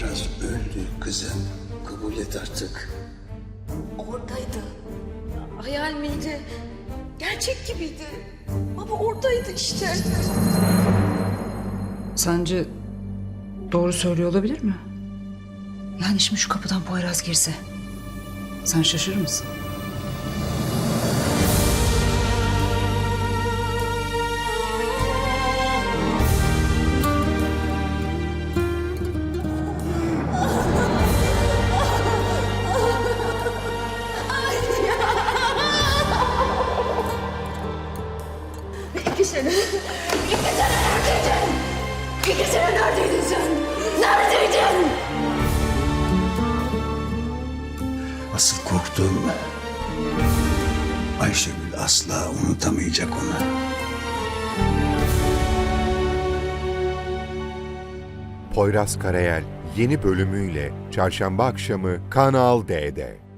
Poyraz öldü kızım. Kabul et artık. Oradaydı. Hayal miydi? Gerçek gibiydi. Baba oradaydı işte. Sence doğru söylüyor olabilir mi? Yani şimdi şu kapıdan Poyraz girse. Sen şaşırır mısın? Sene. İki sene neredeydin? İki sene neredeydin sen? Neredeydin? Asıl korktuğum Ayşegül asla unutamayacak onu. Poyraz Karayel yeni bölümüyle çarşamba akşamı Kanal D'de.